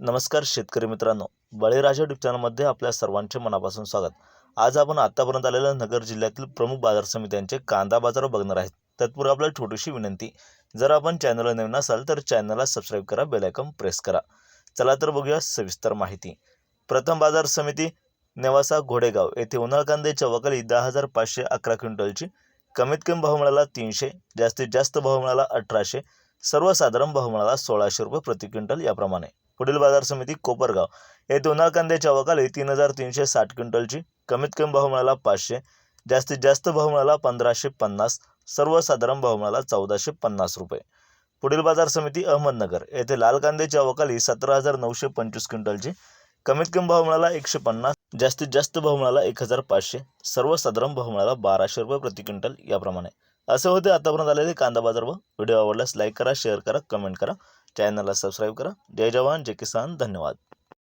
नमस्कार शेतकरी मित्रांनो. बळीराजा युट्यूब चॅनलमध्ये आपल्या सर्वांचे मनापासून स्वागत. आज आपण आत्तापर्यंत आलेल्या नगर जिल्ह्यातील प्रमुख बाजार समित्यांचे कांदा बाजार बघणार आहेत. तत्पूर्वी आपल्याला छोटीशी विनंती जर आपण चॅनलला नवीन असाल तर चॅनलला सबस्क्राईब करा बेलायकम प्रेस करा. चला तर बघूया सविस्तर माहिती. प्रथम बाजार समिती नेवासा घोडेगाव येथे उन्हाळ कांदे वकाली दहा हजार पाचशे अकरा क्विंटलची. कमीत कमी भाव मिळाला तीनशे जास्तीत जास्त भाव मिळाला अठराशे. सर्वसाधारण भाव मिळाला सोळाशे रुपये प्रति क्विंटल याप्रमाणे. पुढील बाजार समिती कोपरगाव. येथे उन्हाळ कांद्याची अवकाली तीन हजार तीनशे साठ क्विंटलची कमीत कमी भाव मिळाला पाचशे जास्तीत जास्त भाव मिळाला पंधराशे पन्नास सर्वसाधारण भाव मिळाला चौदाशे पन्नास रुपये. पुढील बाजार समिती अहमदनगर. येथे लाल कांद्याची अवकाली सतरा हजार नऊशे पंचवीस क्विंटलची कमीत कमी भाव मिळाला एकशे पन्नास जास्तीत जास्त भाव मिळाला एक हजार पाचशे सर्वसाधारण भाव मिळाला बाराशे रुपये प्रति क्विंटल याप्रमाणे. असे होते आतापर्यंत आलेले कांदा बाजार व व्हिडिओ आवडल्यास लाईक करा शेअर करा कमेंट करा. चॅनलला सबस्क्राईब करा. जय जवान जय किसान धन्यवाद.